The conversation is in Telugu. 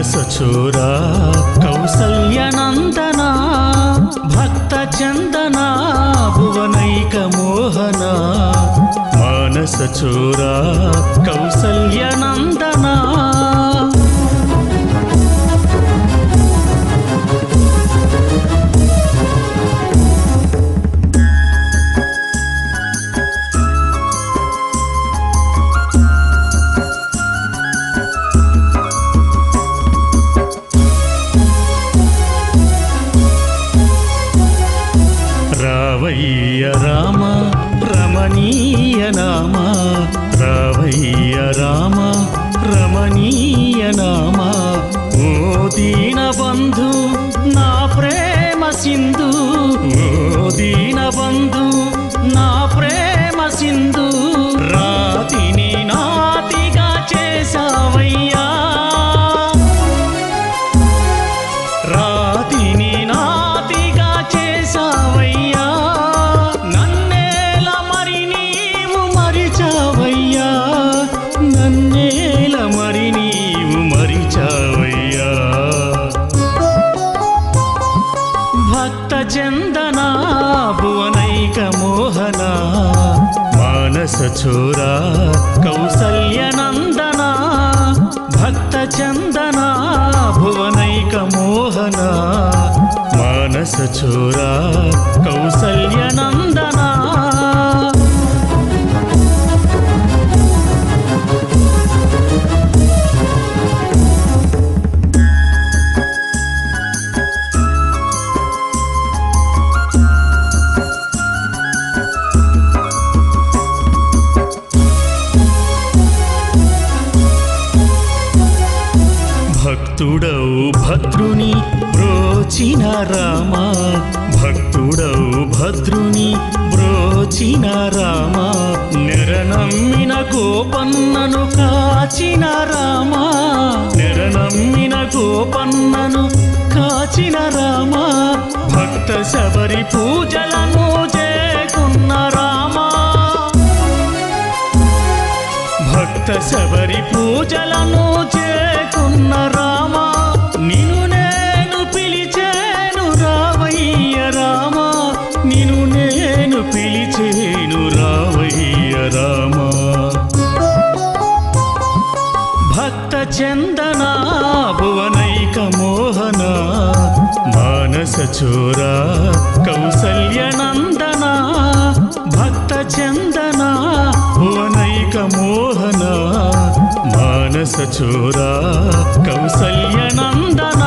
రసచూరా కౌసల్యనందనా భక్త చందనా భువనైక మోహనా. మానసచూరా కౌసల్యనందనా. రావయ్య రామ రమణీయ నామ. రావయ్య రామ రమణీయ నామ. ఓ దీన బంధు నా ప్రేమ సింధు. ఓ దీన బంధు నా ప్రేమ సింధు. మానస చోరా. కౌసల్య భక్త చందనా భువనైక మోహనా మానస చోరా కౌసల్య భక్తుడౌ భద్రుని బ్రోచిన రామ. భక్తుడౌ భద్రుని బ్రోచిన రామ. నెరనమ్మిన గోపన్నను కాచిన రామ. నెరనమ్మిన గోపన్నను కాచిన రామ. భక్త శబరి పూజలను చేకున్న రామ. భక్త శబరి పూజలను చేకున్న రామ. చందన భువనైక మోహన మానస చోర కౌసల్య నందన భక్త చందన భువనైక మోహన మానస చోర కౌసల్య నందన